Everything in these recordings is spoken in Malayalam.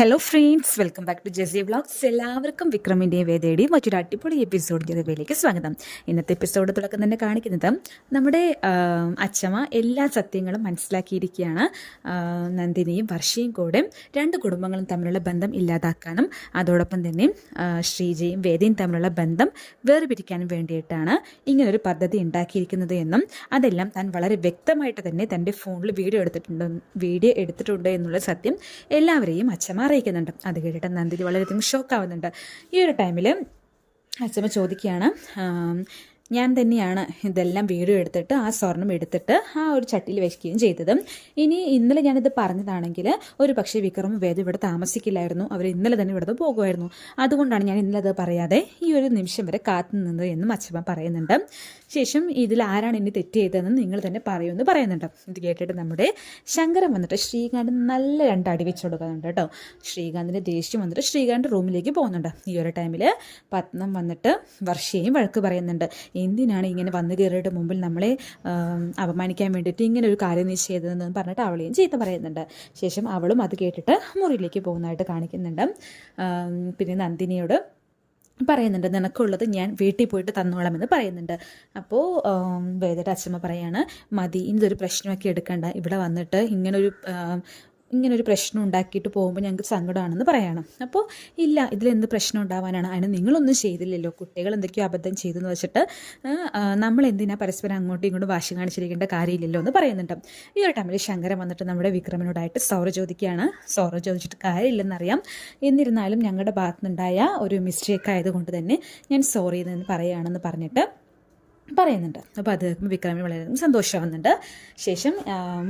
Hello friends welcome back to Jessie vlogs എല്ലാവർക്കും വിക്രമിന്റെയും വേദയുടെയും മറ്റൊരു അടിപൊളി എപ്പിസോഡ് ചെയ്തതിലേക്ക് സ്വാഗതം. ഇന്നത്തെ എപ്പിസോഡ് തുടക്കം തന്നെ കാണിക്കുന്നത് നമ്മുടെ അച്ഛമ്മ എല്ലാ സത്യങ്ങളും മനസ്സിലാക്കിയിരിക്കുകയാണ്. നന്ദിനിയും വർഷയും കൂടെ രണ്ട് കുടുംബങ്ങളും തമ്മിലുള്ള ബന്ധം ഇല്ലാതാക്കാനും അതോടൊപ്പം തന്നെ ശ്രീജയും വേദയും തമ്മിലുള്ള ബന്ധം വേർപിരിക്കാനും വേണ്ടിയിട്ടാണ് ഇങ്ങനൊരു പദ്ധതി ഉണ്ടാക്കിയിരിക്കുന്നത് എന്നും അതെല്ലാം താൻ വളരെ വ്യക്തമായിട്ട് തന്നെ തന്റെ ഫോണിൽ വീഡിയോ എടുത്തിട്ടുണ്ട് വീഡിയോ എടുത്തിട്ടുണ്ട് എന്നുള്ള സത്യം എല്ലാവരെയും അച്ഛമ്മ അറിയിക്കുന്നുണ്ട്. അത് കേട്ടിട്ട് നന്ദിനി വളരെയധികം ഷോക്കാവുന്നുണ്ട് ഈ ഒരു ടൈമിൽ അച്ഛമ്മ ചോദിക്കുകയാണ് ഞാൻ തന്നെയാണ് ഇതെല്ലാം വീഡിയോ എടുത്തിട്ട് ആ സ്വർണം എടുത്തിട്ട് ആ ഒരു ചട്ടിയിൽ വെക്കുകയും ചെയ്തത്. ഇനി ഇന്നലെ ഞാനിത് പറഞ്ഞതാണെങ്കിൽ ഒരു പക്ഷേ വിക്രമ വേദ ഇവിടെ താമസിക്കില്ലായിരുന്നു. അവർ ഇന്നലെ തന്നെ ഇവിടുന്ന് പോകുമായിരുന്നു. അതുകൊണ്ടാണ് ഞാൻ ഇന്നലെ അത് പറയാതെ ഈ ഒരു നിമിഷം വരെ കാത്തു നിന്നത് എന്നും അച്ഛമ്മ പറയുന്നുണ്ട്. ശേഷം ഇതിൽ ആരാണ് ഇനി തെറ്റ് ചെയ്തതെന്ന് നിങ്ങൾ തന്നെ പറയുമെന്ന് പറയുന്നുണ്ട്. ഇത് കേട്ടിട്ട് നമ്മുടെ ശങ്കരൻ വന്നിട്ട് ശ്രീകാന്ത് നല്ല രണ്ടടി വെച്ച് കൊടുക്കുന്നുണ്ട് കേട്ടോ. ശ്രീകാന്തിന്റെ ദേഷ്യം വന്നിട്ട് ശ്രീകാന്ത് റൂമിലേക്ക് പോകുന്നുണ്ട്. ഈ ഒരു ടൈമിൽ പത്നം വന്നിട്ട് വർഷയും വഴക്ക് പറയുന്നുണ്ട്. എന്തിനാണ് ഇങ്ങനെ വന്നു കയറിയിട്ട് മുമ്പിൽ നമ്മളെ അപമാനിക്കാൻ വേണ്ടിയിട്ട് ഇങ്ങനെ ഒരു കാര്യം നീ ചെയ്തതെന്ന് പറഞ്ഞിട്ട് അവളെയും ചീത്ത പറയുന്നുണ്ട്. ശേഷം അവളും അത് കേട്ടിട്ട് മുറിയിലേക്ക് പോകുന്നതായിട്ട് കാണിക്കുന്നുണ്ട്. പിന്നെ നന്ദിനിയോട് പറയുന്നുണ്ട് നിനക്കുള്ളത് ഞാൻ വീട്ടിൽ പോയിട്ട് തന്നോളാം എന്ന് പറയുന്നുണ്ട് അപ്പോൾ വേദയുടെ അച്ഛമ്മ പറയാണ് മതി ഇതൊരു പ്രശ്നമൊക്കെ എടുക്കണ്ട. ഇവിടെ വന്നിട്ട് ഇങ്ങനൊരു ഇങ്ങനൊരു പ്രശ്നം ഉണ്ടാക്കിയിട്ട് പോകുമ്പോൾ ഞങ്ങൾക്ക് സങ്കടമാണെന്ന് പറയണം. അപ്പോൾ ഇല്ല ഇതിലെന്ത് പ്രശ്നം ഉണ്ടാവാനാണ്? അതിന് നിങ്ങളൊന്നും ചെയ്തില്ലല്ലോ. കുട്ടികൾ എന്തൊക്കെയോ അബദ്ധം ചെയ്തെന്ന് വെച്ചിട്ട് നമ്മൾ എന്തിനാ പരസ്പരം അങ്ങോട്ടും ഇങ്ങോട്ടും വാശി കാണിച്ചിരിക്കേണ്ട കാര്യമില്ലല്ലോ എന്ന് പറയുന്നുണ്ട്. ഈ ഒരു ടൈമിൽ ശങ്കരൻ വന്നിട്ട് നമ്മുടെ വിക്രമനോടായിട്ട് സോറി ചോദിക്കുകയാണ്. സോറി ചോദിച്ചിട്ട് കാര്യമില്ലെന്നറിയാം. എന്നിരുന്നാലും ഞങ്ങളുടെ ഭാഗത്തുനിന്നുണ്ടായ ഒരു മിസ്റ്റേക്ക് ആയതുകൊണ്ട് തന്നെ ഞാൻ സോറി എന്ന് പറയുകയാണെന്ന് പറഞ്ഞിട്ട് പറയുന്നുണ്ട്. അപ്പോൾ അത് കേൾക്കുമ്പോൾ വിക്രമിന് വളരെയധികം സന്തോഷമാവുന്നുണ്ട്. ശേഷം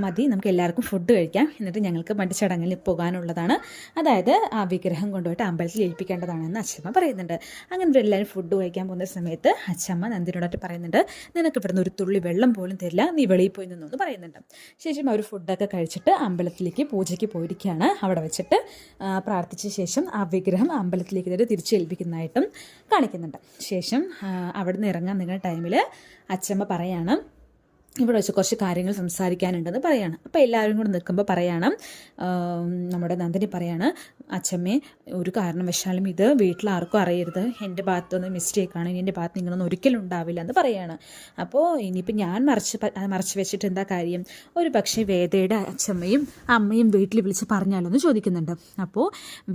മതി നമുക്ക് എല്ലാവർക്കും ഫുഡ് കഴിക്കാം. എന്നിട്ട് ഞങ്ങൾക്ക് മറ്റു ചടങ്ങിൽ പോകാനുള്ളതാണ്. അതായത് ആ വിഗ്രഹം കൊണ്ടുപോയിട്ട് അമ്പലത്തിൽ ഏൽപ്പിക്കേണ്ടതാണെന്ന് അച്ഛമ്മ പറയുന്നുണ്ട്. അങ്ങനെ എല്ലാവരും ഫുഡ് കഴിക്കാൻ പോകുന്ന സമയത്ത് അച്ഛമ്മ നന്ദിനോടായിട്ട് പറയുന്നുണ്ട് നിനക്ക് ഇവിടുന്ന് ഒരു തുള്ളി വെള്ളം പോലും തരില്ല നീ വെളിയിൽ പോയി നിന്നു എന്ന് പറയുന്നുണ്ട്. ശേഷം അവർ ഫുഡൊക്കെ കഴിച്ചിട്ട് അമ്പലത്തിലേക്ക് പൂജയ്ക്ക് പോയിരിക്കുകയാണ്. അവിടെ വെച്ചിട്ട് പ്രാർത്ഥിച്ച ശേഷം ആ വിഗ്രഹം അമ്പലത്തിലേക്ക് തന്നെ തിരിച്ചേൽപ്പിക്കുന്നതായിട്ടും കാണിക്കുന്നുണ്ട്. ശേഷം അവിടെ ഇറങ്ങാൻ നിങ്ങളുടെ ടൈമിൽ അച്ഛമ്മ പറയാണ്. ഇവിടെ വെച്ച് കുറച്ച് കാര്യങ്ങൾ സംസാരിക്കാനുണ്ടെന്ന് പറയാണ്. അപ്പോൾ എല്ലാവരും കൂടെ നിൽക്കുമ്പോൾ പറയണം നമ്മുടെ നന്ദിനി പറയാണ് അച്ഛമ്മേ ഒരു കാരണവശാലും ഇത് വീട്ടിൽ ആർക്കും അറിയരുത്. എന്റെ ഭാഗത്തുനിന്ന് മിസ്റ്റേക്കാണ് ഇനി എന്റെ ഭാഗത്ത് നിങ്ങളൊന്നും ഒരിക്കലും ഉണ്ടാവില്ല എന്ന് പറയാണ്. അപ്പോൾ ഇനിയിപ്പോൾ ഞാൻ മറച്ച് മറച്ച് വെച്ചിട്ട് എന്താ കാര്യം? ഒരു പക്ഷേ വേദയുടെ അച്ഛമ്മയും അമ്മയും വീട്ടിൽ വിളിച്ച് പറഞ്ഞാലോ എന്ന് ചോദിക്കുന്നുണ്ട്. അപ്പോൾ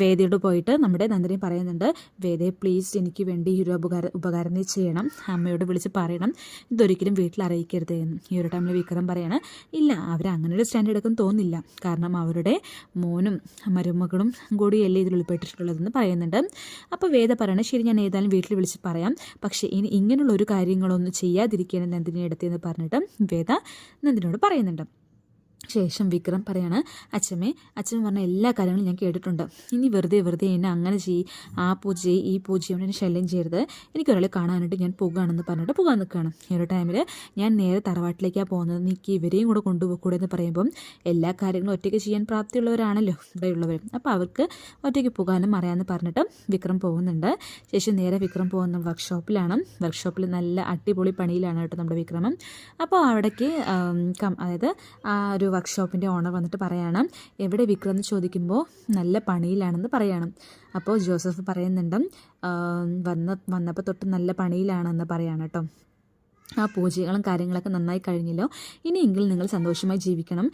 വേദയോട് പോയിട്ട് നമ്മുടെ നന്ദിനി പറയുന്നുണ്ട് വേദയെ പ്ലീസ് എനിക്ക് വേണ്ടി ഈ ഒരു ഉപകാര ഉപകാരം ചെയ്യണം. അമ്മയോട് വിളിച്ച് പറയണം. ഇതൊരിക്കലും വീട്ടിൽ അറിയിക്കരുത് എന്ന്. ഈ ഒരു ടൈമിൽ വിക്രം പറയാണ് ഇല്ല അവർ അങ്ങനെ ഒരു സ്റ്റാൻഡ് എടുക്കും തോന്നില്ല. കാരണം അവരുടെ മോനും മരുമകളും കൂടിയല്ലേ ഇതിൽ ഉൾപ്പെട്ടിട്ടുള്ളതെന്ന് പറയുന്നുണ്ട്. അപ്പോൾ വേദ പറയണം ശരി ഞാൻ ഏതായാലും വീട്ടിൽ വിളിച്ച് പറയാം. പക്ഷേ ഇനി ഇങ്ങനെയുള്ള ഒരു കാര്യങ്ങളൊന്നും ചെയ്യാതിരിക്കണം നന്ദിനി എടുത്തെന്ന് പറഞ്ഞിട്ട് വേദ നന്ദിനോട് പറയുന്നുണ്ട്. ശേഷം വിക്രം പറയാണ് അച്ഛമ്മേ അച്ഛൻ പറഞ്ഞ എല്ലാ കാര്യങ്ങളും ഞാൻ കേട്ടിട്ടുണ്ട്. ഇനി വെറുതെ വെറുതെ എന്നെ അങ്ങനെ ചെയ്യ്. ആ പൂജ ചെയ്യ് ഈ പൂജ ചെയ്യണം എന്നെ ശല്യം ചെയ്യരുത്. എനിക്കൊരാളെ കാണാനായിട്ട് ഞാൻ പോകുകയാണെന്ന് പറഞ്ഞിട്ട് പോകാൻ നിൽക്കുകയാണ്. ഈ ഒരു ടൈമിൽ ഞാൻ നേരെ തറവാട്ടിലേക്കാണ് പോകുന്നത്. നീക്ക് ഇവരെയും കൂടെ കൊണ്ടുപോകൂടെ എന്ന് പറയുമ്പം എല്ലാ കാര്യങ്ങളും ഒറ്റയ്ക്ക് ചെയ്യാൻ പ്രാപ്തിയുള്ളവരാണല്ലോ ഇവിടെയുള്ളവർ അപ്പോൾ അവർക്ക് ഒറ്റയ്ക്ക് പോകാനും അറിയാമെന്ന് പറഞ്ഞിട്ട് വിക്രം പോകുന്നുണ്ട്. ശേഷം നേരെ വിക്രം പോകുന്ന വർക്ക്ഷോപ്പിലാണ് വർക്ക്ഷോപ്പിൽ നല്ല അടിപൊളി പണിയിലാണ് കേട്ടോ നമ്മുടെ വിക്രമം. അപ്പോൾ അവിടേക്ക് അതായത് ആ ഒരു വർക്ക്ഷോപ്പിന്റെ ഓണർ വന്നിട്ട് പറയാണ് എവിടെ വിക്രം എന്ന് ചോദിക്കുമ്പോൾ നല്ല പണിയിലാണെന്ന് പറയണം. അപ്പോൾ ജോസഫ് പറയുന്നുണ്ട് വന്ന വന്നപ്പോൾ തൊട്ട് നല്ല പണിയിലാണെന്ന് പറയാണ് കേട്ടോ ആ പൂജകളും കാര്യങ്ങളൊക്കെ നന്നായി കഴിഞ്ഞല്ലോ. ഇനിയെങ്കിലും നിങ്ങൾ സന്തോഷമായി ജീവിക്കണം.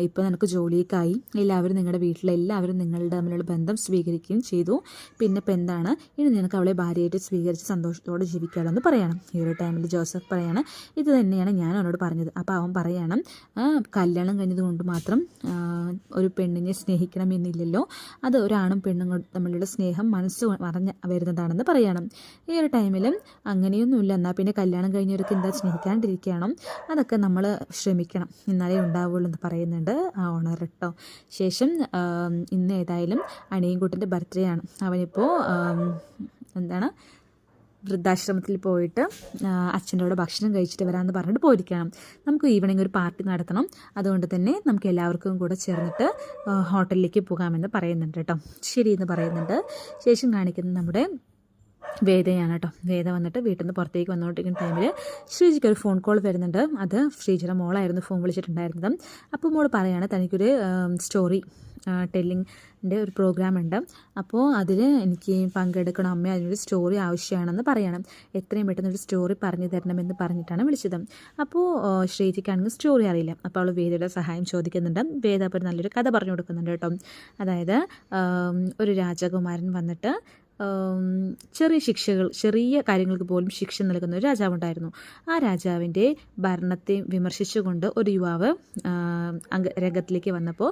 ഇപ്പോൾ നിനക്ക് ജോലിയൊക്കെയായി എല്ലാവരും നിങ്ങളുടെ വീട്ടിലെ എല്ലാവരും നിങ്ങളുടെ തമ്മിലുള്ള ബന്ധം സ്വീകരിക്കുകയും ചെയ്തു. പിന്നെ ഇപ്പം എന്താണ്? ഇനി നിനക്ക് അവളെ ഭാര്യയായിട്ട് സ്വീകരിച്ച് സന്തോഷത്തോടെ ജീവിക്കാമല്ലോ എന്ന് പറയണം. ഈ ഒരു ടൈമിൽ ജോസഫ് പറയാണ് ഇത് തന്നെയാണ് ഞാൻ അവനോട് പറഞ്ഞത്. അപ്പോൾ അവൻ പറയണം "ആ, കല്യാണം കഴിഞ്ഞതുകൊണ്ട് മാത്രം ഒരു പെണ്ണിനെ സ്നേഹിക്കണം എന്നില്ലല്ലോ. അത് ഒരാണും പെണ്ണും തമ്മിലുള്ള സ്നേഹം മനസ്സ് മറഞ്ഞ് വരുന്നതാണെന്ന് പറയണം. ഈ ഒരു ടൈമിലും അങ്ങനെയൊന്നുമില്ല. എന്നാൽ പിന്നെ കല്യാണം കഴിഞ്ഞവർക്ക് എന്താ സ്നേഹിക്കാണ്ടിരിക്കണം. അതൊക്കെ നമ്മൾ ശ്രമിക്കണം. എന്നാലേ ഉണ്ടാവുള്ളൂ എന്ന് പറയുന്നുണ്ട് ആ ഓണർ കേട്ടോ ശേഷം ഇന്ന് ഏതായാലും അണിയൻകുട്ടന്റെ ബർത്ത്ഡേ ആണ്. അവനിപ്പോൾ എന്താണ് വൃദ്ധാശ്രമത്തിൽ പോയിട്ട് അച്ഛന്റെ കൂടെ ഭക്ഷണം കഴിച്ചിട്ട് വരാമെന്ന് പറഞ്ഞിട്ട് പോയിരിക്കണം. നമുക്ക് ഈവനിങ് ഒരു പാർട്ടി നടത്തണം. അതുകൊണ്ട് തന്നെ നമുക്ക് എല്ലാവർക്കും കൂടെ ചേർന്നിട്ട് ഹോട്ടലിലേക്ക് പോകാമെന്ന് പറയുന്നുണ്ട് കേട്ടോ ശരി എന്ന് പറയുന്നുണ്ട്. ശേഷം കാണിക്കുന്നത് നമ്മുടെ വേദയാണ് കേട്ടോ. വേദ വന്നിട്ട് വീട്ടിൽ നിന്ന് പുറത്തേക്ക് വന്നുകൊണ്ടിരിക്കുന്ന ടൈമിൽ ശ്രീജിക്ക് ഒരു ഫോൺ കോൾ വരുന്നുണ്ട്. അത് ശ്രീജിയുടെ മോളായിരുന്നു ഫോൺ വിളിച്ചിട്ടുണ്ടായിരുന്നത്. അപ്പോൾ മോൾ പറയാണ് തനിക്കൊരു സ്റ്റോറി ടെല്ലിങ്ങിന്റെ ഒരു പ്രോഗ്രാം ഉണ്ട്. അപ്പോൾ അതിൽ എനിക്ക് പങ്കെടുക്കണം അമ്മ അതിനൊരു സ്റ്റോറി ആവശ്യമാണെന്ന് പറയണം. എത്രയും പെട്ടെന്ന് ഒരു സ്റ്റോറി പറഞ്ഞു തരണമെന്ന് പറഞ്ഞിട്ടാണ് വിളിച്ചത്. അപ്പോൾ ശ്രീജിക്കാണെങ്കിൽ സ്റ്റോറി അറിയില്ല. അപ്പോൾ അവൾ വേദയുടെ സഹായം ചോദിക്കുന്നുണ്ട്. വേദ അപ്പോൾ നല്ലൊരു കഥ പറഞ്ഞു കൊടുക്കുന്നുണ്ട് കേട്ടോ. അതായത് ഒരു രാജകുമാരൻ വന്നിട്ട് ചെറിയ ശിക്ഷകൾ ചെറിയ കാര്യങ്ങൾക്ക് പോലും ശിക്ഷ നൽകുന്ന ഒരു രാജാവുണ്ടായിരുന്നു. ആ രാജാവിന്റെ ഭരണത്തെ വിമർശിച്ചുകൊണ്ട് ഒരു യുവാവ് അംഗ രംഗത്തിലേക്ക് വന്നപ്പോൾ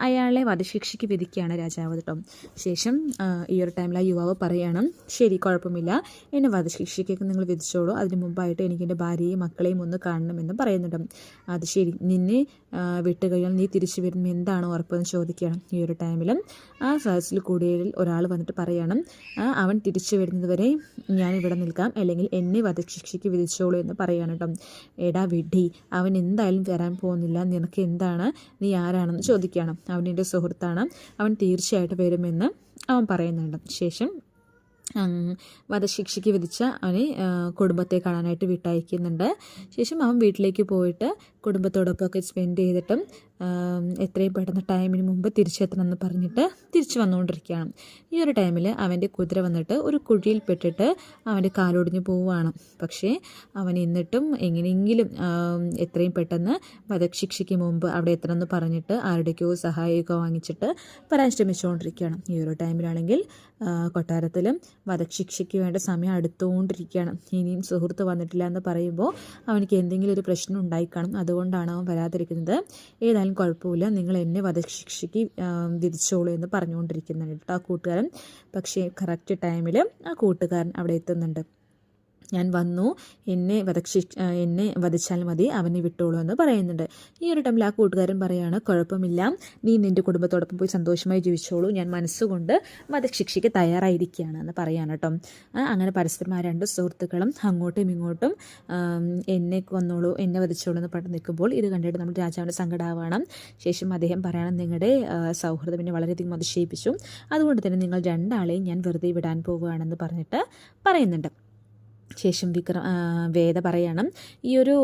അയാളെ വധശിക്ഷയ്ക്ക് വിധിക്കുകയാണ് രാജാവ് കേട്ടോ. ശേഷം ഈ ഒരു ടൈമിൽ ആ യുവാവ് പറയുകയാണ് ശരി കുഴപ്പമില്ല. എന്നെ വധശിക്ഷയ്ക്കൊക്കെ നിങ്ങൾ വിധിച്ചോളൂ. അതിന് മുമ്പായിട്ട് എനിക്ക് എന്റെ ഭാര്യയും മക്കളെയും ഒന്ന് കാണണമെന്ന് പറയുന്നുണ്ട്. അത് ശരി. നിന്നെ വിട്ട് കഴിഞ്ഞാൽ നീ തിരിച്ചു വരുമ്പോൾ എന്താണ് ഉറപ്പെന്ന് ചോദിക്കുകയാണ് ഈ ഒരു ടൈമിലും ആ സദസ്സിൽ കൂടിയതിൽ ഒരാൾ വന്നിട്ട് പറയണം അവൻ തിരിച്ചു വരുന്നതുവരെ ഞാൻ ഇവിടെ നിൽക്കാം. അല്ലെങ്കിൽ എന്നെ വധശിക്ഷയ്ക്ക് വിധിച്ചോളൂ എന്ന് പറയാണ് കേട്ടോ എടാ വിഡി അവൻ എന്തായാലും വരാൻ പോകുന്നില്ല. നിനക്ക് എന്താണ്? നീ ആരാണെന്ന് ചോദിക്കുകയാണ്. അവൻ എന്റെ സുഹൃത്താണ്. അവൻ തീർച്ചയായിട്ടും വരുമെന്ന് അവൻ പറയുന്നുണ്ട്. ശേഷം വധശിക്ഷയ്ക്ക് വിധിച്ച അവനെ കുടുംബത്തെ കാണാനായിട്ട് വിട്ടയക്കുന്നുണ്ട്. ശേഷം അവൻ വീട്ടിലേക്ക് പോയിട്ട് കുടുംബത്തോടൊപ്പമൊക്കെ സ്പെൻഡ് ചെയ്തിട്ടും എത്രയും പെട്ടെന്ന് ടൈമിന് മുമ്പ് തിരിച്ചെത്തണം എന്ന് പറഞ്ഞിട്ട് തിരിച്ചു വന്നുകൊണ്ടിരിക്കുകയാണ്. ഈ ഒരു ടൈമിൽ അവന്റെ കുതിര വന്നിട്ട് ഒരു കുഴിയിൽ പെട്ടിട്ട് അവന്റെ കാലൊടിഞ്ഞു പോവുകയാണ്. പക്ഷേ അവൻ എന്നിട്ടും എങ്ങനെയെങ്കിലും എത്രയും പെട്ടെന്ന് വധശിക്ഷയ്ക്ക് മുമ്പ് അവിടെ എത്തണമെന്ന് പറഞ്ഞിട്ട് ആരുടെക്കോ സഹായമൊക്കെ വാങ്ങിച്ചിട്ട് വരാൻ ശ്രമിച്ചുകൊണ്ടിരിക്കുകയാണ് ഈ ഒരു ടൈമിലാണെങ്കിൽ കൊട്ടാരത്തിലും വധശിക്ഷയ്ക്ക് വേണ്ട സമയം അടുത്തുകൊണ്ടിരിക്കുകയാണ്. ഇനിയും സുഹൃത്ത് വന്നിട്ടില്ല എന്ന് പറയുമ്പോൾ അവനിക്ക് എന്തെങ്കിലും ഒരു പ്രശ്നം ഉണ്ടായിക്കാണും. അതുകൊണ്ടാണ് അവൻ വരാതിരിക്കുന്നത്. ഏതായാലും കുഴപ്പമില്ല. നിങ്ങൾ എന്നെ വധശിക്ഷയ്ക്ക് വിധിച്ചോളൂ എന്ന് പറഞ്ഞുകൊണ്ടിരിക്കുന്നുണ്ട് കേട്ടോ ആ കൂട്ടുകാരൻ. പക്ഷേ കറക്റ്റ് ടൈമിൽ ആ കൂട്ടുകാരൻ അവിടെ എത്തുന്നുണ്ട്. ഞാൻ വന്നു. എന്നെ വധക്ഷി എന്നെ വധിച്ചാൽ മതി അവനെ വിട്ടോളൂ എന്ന് പറയുന്നുണ്ട്. ഈ ഒരു ടൈമിൽ ആ കൂട്ടുകാരൻ പറയാണ് കുഴപ്പമില്ല. നീ നിന്റെ കുടുംബത്തോടൊപ്പം പോയി സന്തോഷമായി ജീവിച്ചോളൂ. ഞാൻ മനസ്സുകൊണ്ട് വധശിക്ഷയ്ക്ക് തയ്യാറായിരിക്കുകയാണ് എന്ന് പറയാൻ കേട്ടോ. അങ്ങനെ പരസ്പരം ആ രണ്ട് സുഹൃത്തുക്കളും അങ്ങോട്ടും ഇങ്ങോട്ടും എന്നെ കൊന്നോളൂ എന്നെ വധിച്ചോളൂ എന്ന് പറഞ്ഞ് നിൽക്കുമ്പോൾ ഇത് കണ്ടിട്ട് നമ്മൾ രാജാവിന്റെ സങ്കടമാവണം ശേഷം അദ്ദേഹം പറയണം നിങ്ങളുടെ സൗഹൃദം എന്നെ വളരെയധികം അതിശയിപ്പിച്ചു. അതുകൊണ്ട് തന്നെ നിങ്ങൾ രണ്ടാളെയും ഞാൻ വെറുതെ വിടാൻ പോവുകയാണെന്ന് പറഞ്ഞിട്ട് പറയുന്നുണ്ട്. ശേഷം വിക്രം വേദ പറയണം. ഈ ഒരു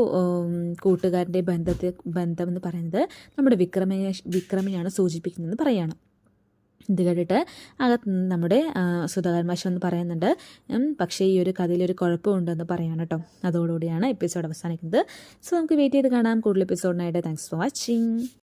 കൂട്ടുകാരന്റെ ബന്ധത്തെ ബന്ധം എന്ന് പറയുന്നത് നമ്മുടെ വിക്രമനെ വിക്രമിനെയാണ് സൂചിപ്പിക്കുന്നതെന്ന് പറയണം. ഇത് കേട്ടിട്ട് അകത്ത് നമ്മുടെ സുധാകരൻ എന്ന് പറയുന്നുണ്ട് പക്ഷേ ഈ ഒരു കഥയിൽ ഒരു കുഴപ്പമുണ്ടെന്ന് പറയാണ് കേട്ടോ. അതോടുകൂടിയാണ് എപ്പിസോഡ് അവസാനിക്കുന്നത്. സോ നമുക്ക് വെയിറ്റ് ചെയ്ത് കാണാം. കൂടുതൽ എപ്പിസോഡിനായിട്ട് താങ്ക്സ് ഫോർ വാച്ചിങ്